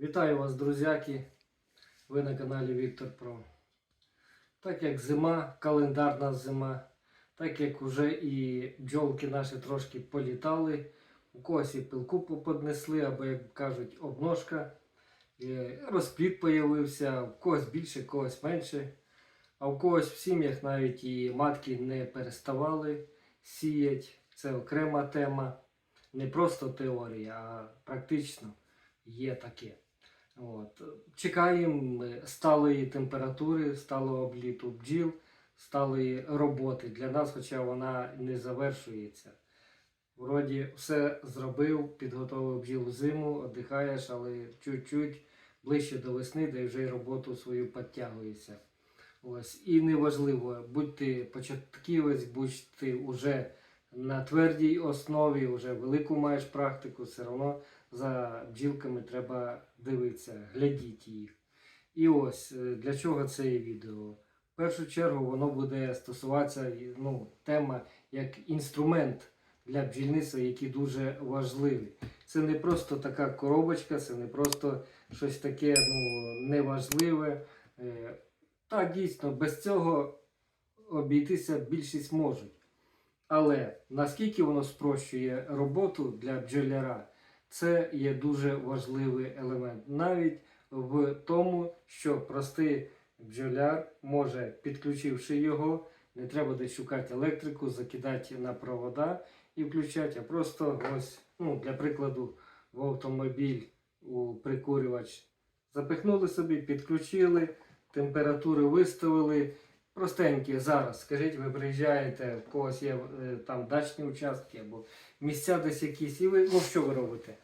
Вітаю вас, друзяки! Ви на каналі Віктор Про. Так як зима, календарна зима, так як вже і бджолки наші трошки політали, у когось і пилку поподнесли, або, як кажуть, обножка, розплід появився, у когось більше, у когось менше. А у когось в сім'ях навіть і матки не переставали сіять. Це окрема тема. Не просто теорія, а практично є таке. От. Чекаємо сталої температури, сталого обліту бджіл, сталої роботи для нас, хоча вона не завершується. Вроді все зробив, підготовив бджіл зиму, віддихаєш, але чуть-чуть ближче до весни, де вже й роботу свою підтягуєшся. Ось. І неважливо, будь ти початківець, будь ти вже на твердій основі, вже велику маєш практику, все одно за бджілками треба дивитися, глядіть їх. І ось е, для чого це є відео. В першу чергу воно буде стосуватися ну, тема як інструмент для бджільництва, який дуже важливий. Це не просто така коробочка, це не просто щось таке ну, неважливе. Е, Так, дійсно, без цього обійтися більшість можуть. Але наскільки воно спрощує роботу для бджоляра, це є дуже важливий елемент. Навіть в тому, що простий бджоляр може, підключивши його, не треба десь шукати електрику, закидати на провода і включати, а просто ось, ну, для прикладу, в автомобіль у прикурювач запихнули собі, підключили, температури виставили. Простенькі зараз, скажіть, ви приїжджаєте, в когось є е, там дачні участки або місця десь якісь, і ви ну що ви робите?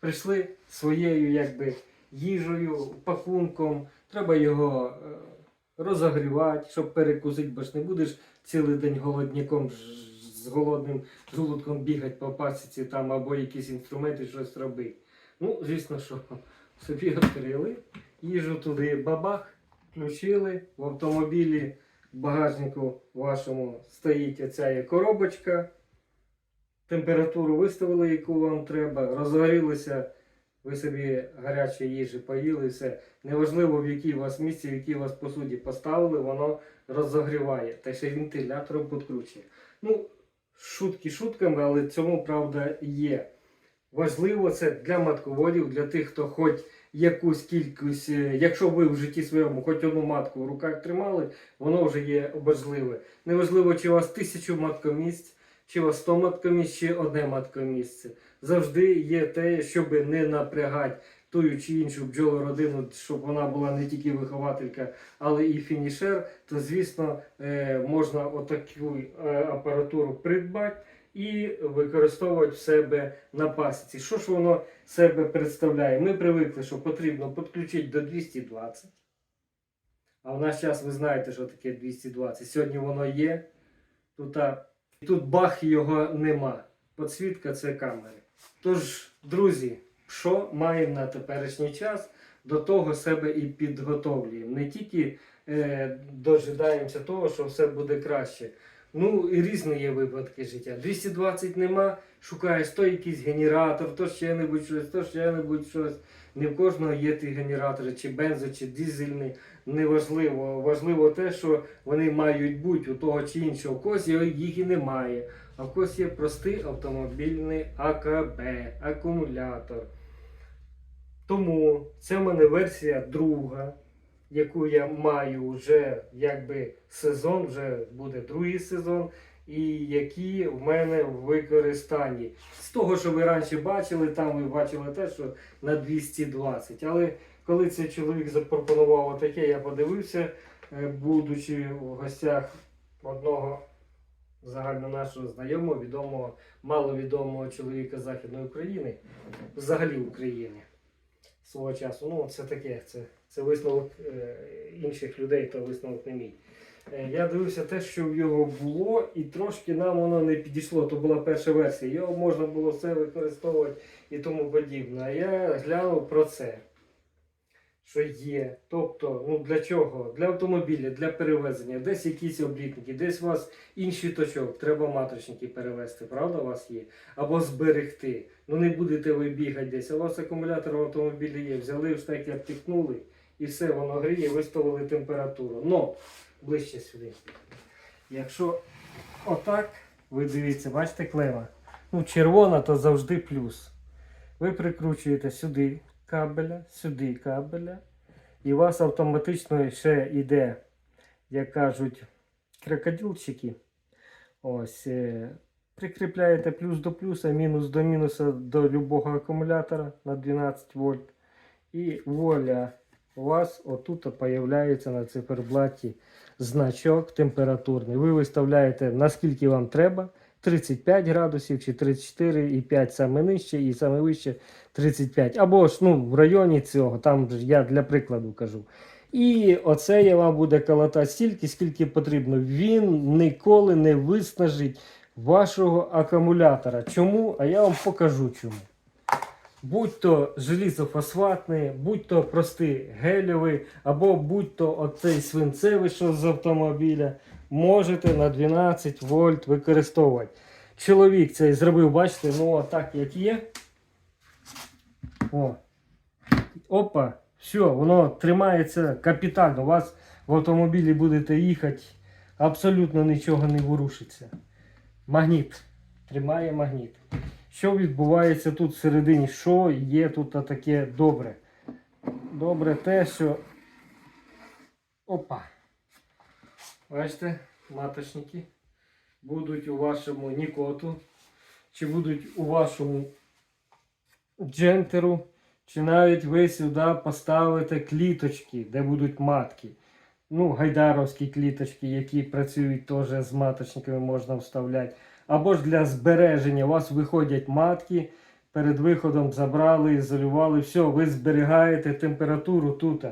Прийшли своєю якби їжею, пакунком, треба його е, розогрівати, щоб перекусити, бо ж не будеш цілий день голодняком з голодним желудком бігати по пасіці там або якісь інструменти щось робити. Ну, звісно, що собі відкрили, їжу туди бабах, включили в автомобілі. В багажнику вашому стоїть оця коробочка. Температуру виставили, яку вам треба, розгорілися, ви собі гарячої їжі поїли, все. Неважливо, в якій у вас місці, в якій у вас посуді поставили, воно розогріває. Та ще вентилятором підкручує. Ну, шутки шутками, але цьому правда є. Важливо це для матководів, для тих, хто хоч якусь кількість, е, якщо ви в житті своєму хоч одну матку в руках тримали, воно вже є важливе. Неважливо, чи у вас тисячу маткомісць, чи у вас 100 маткомісць, чи одне маткомісце. Завжди є те, щоб не напрягати тую чи іншу бджолородину, щоб вона була не тільки вихователька, але і фінішер, то звісно е, можна отаку е, апаратуру придбати і використовувати в себе на пасіці. Що ж воно себе представляє? Ми привикли, що потрібно підключити до 220. А в наш час ви знаєте, що таке 220. Сьогодні воно є. Тут, а, тут бах його нема. Подсвітка це камери. Тож, друзі, що маємо на теперішній час, до того себе і підготовлюємо. Не тільки е, дожидаємося того, що все буде краще. Ну, і різні є випадки життя. 220 нема, шукаєш то якийсь генератор, то ще небудь щось, то ще небудь щось. Не в кожного є ті генератори, чи бензо, чи дизельний. Неважливо. Важливо те, що вони мають бути у того чи іншого. У когось їх і немає. А в когось є простий автомобільний АКБ, акумулятор. Тому це в мене версія друга, яку я маю вже якби сезон, вже буде другий сезон, і які в мене в використанні. З того, що ви раніше бачили, там ви бачили те, що на 220. Але коли цей чоловік запропонував таке, я подивився, е, будучи в гостях одного загально нашого знайомого, відомого, маловідомого чоловіка Західної України, взагалі України свого часу. Ну, це таке, це, це висновок е, інших людей, то висновок не мій. Е, я дивився те, що в його було, і трошки нам воно не підійшло. То була перша версія. Його можна було все використовувати і тому подібне. А я глянув про це. що є. Тобто, ну для чого? Для автомобіля, для перевезення, десь якісь облітники, десь у вас інший точок, треба матричники перевезти, правда, у вас є? Або зберегти. Ну не будете ви бігати десь, а у вас акумулятор в автомобілі є. Взяли в штеки, обтикнули і все, воно гріє, виставили температуру. Но ближче сюди. Якщо отак, ви дивіться, бачите клема? Ну, червона, то завжди плюс. Ви прикручуєте сюди кабеля, сюди кабеля, і у вас автоматично ще йде, як кажуть, крокодилчики. Ось. е, Прикріпляєте плюс до плюса, мінус до мінуса до любого акумулятора на 12 вольт. І воля, у вас отут появляється на циферблаті значок температурний. Ви виставляєте наскільки вам треба. 35 градусів чи 34 і 5 саме нижче, і саме вище 35. Або ж ну, в районі цього, там ж я для прикладу кажу. І оце я вам буде калатати стільки, скільки потрібно. Він ніколи не виснажить вашого акумулятора. Чому? А я вам покажу чому. Будь то желізофосфатний, будь то простий гелєвий, або будь то оцей свинцевий, що з автомобіля, можете на 12 вольт використовувати. Чоловік цей зробив, бачите, ну отак як є. О. Опа, все, воно тримається капітально. У вас в автомобілі будете їхати, абсолютно нічого не ворушиться. Магніт. Тримає магніт. Що відбувається тут всередині? Що є тут таке добре? Добре те, що. Опа. Бачите, маточники будуть у вашому Нікоту, чи будуть у вашому джентеру, чи навіть ви сюди поставите кліточки, де будуть матки. Ну, гайдаровські кліточки, які працюють теж з маточниками, можна вставляти. Або ж для збереження у вас виходять матки, перед виходом забрали, ізолювали. Все, ви зберігаєте температуру тут,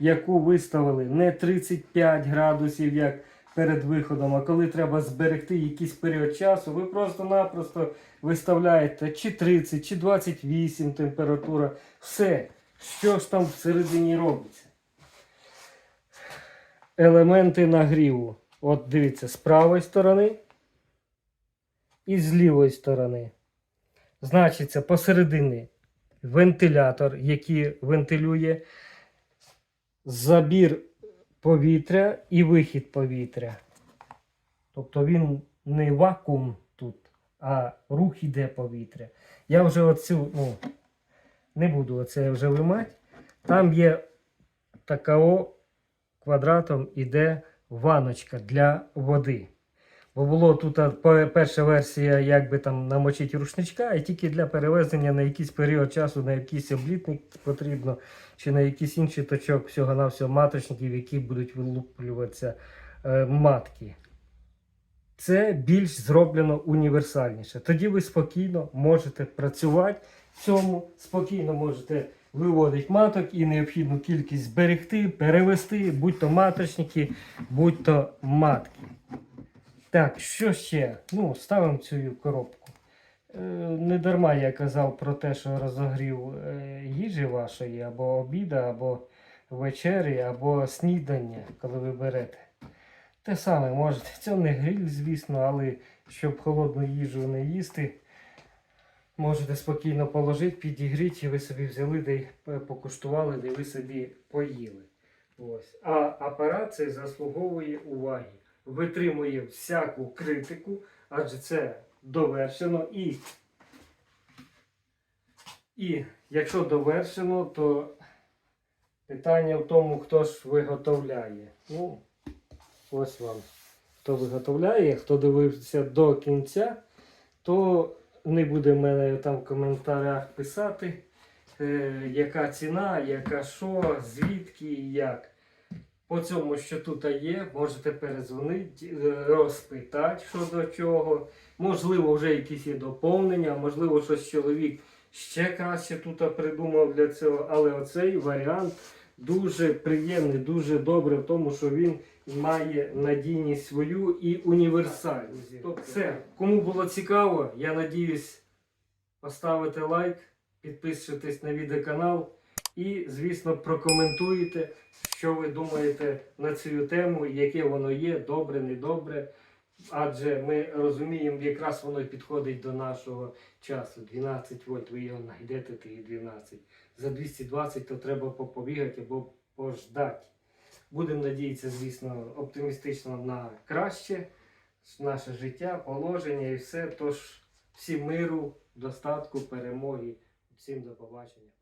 яку виставили не 35 градусів, як перед виходом, а коли треба зберегти якийсь період часу, ви просто-напросто виставляєте чи 30, чи 28 температура. Все, що ж там всередині робиться. Елементи нагріву. От дивіться, з правої сторони і з лівої сторони. Значиться, посередині вентилятор, який вентилює забір повітря і вихід повітря. Тобто він не вакуум тут, а рух іде повітря. Я вже оцю, ну, не буду оце вже вимати. Там є такого квадратом іде ваночка для води. Бо було тут перша версія, як би там намочити рушничка, і тільки для перевезення на якийсь період часу, на якийсь облітник потрібно, чи на якийсь інший точок всього-навсього маточників, які будуть вилуплюватися е, матки. Це більш зроблено універсальніше. Тоді ви спокійно можете працювати в цьому, спокійно можете виводити маток і необхідну кількість зберегти, перевести, будь-то маточники, будь-то матки. Так, що ще? Ну, ставимо цю коробку. Е, не дарма я казав про те, що розогрів е, їжі вашої, або обіда, або вечері, або снідання, коли ви берете. Те саме можете. Це не гриль, звісно, але щоб холодну їжу не їсти, можете спокійно положити, підігріти, і ви собі взяли, де покуштували, де ви собі поїли. Ось. А апарат цей заслуговує уваги. Витримує всяку критику, адже це довершено і. І якщо довершено, то питання в тому, хто ж виготовляє. Ну, ось вам. Хто виготовляє, хто дивився до кінця, то не буде в мене там в коментарях писати, е, яка ціна, яка що, звідки і як. По цьому, що тут є, можете перезвонити, е, розпитати, що до чого. Можливо, вже якісь є доповнення, можливо, щось чоловік ще краще тут придумав для цього. Але оцей варіант дуже приємний, дуже добре в тому, що він має надійність свою і універсальність. Тобто, все, кому було цікаво, я надіюсь, поставите лайк, підписуйтесь на відеоканал. І, звісно, прокоментуєте, що ви думаєте на цю тему, яке воно є, добре, недобре. Адже ми розуміємо, якраз воно підходить до нашого часу. 12 вольт, ви його знайдете, тих 12. За 220 то треба побігати або пождати. Будемо надіятися, звісно, оптимістично на краще наше життя, положення і все. Тож всім миру, достатку, перемоги. Всім до побачення.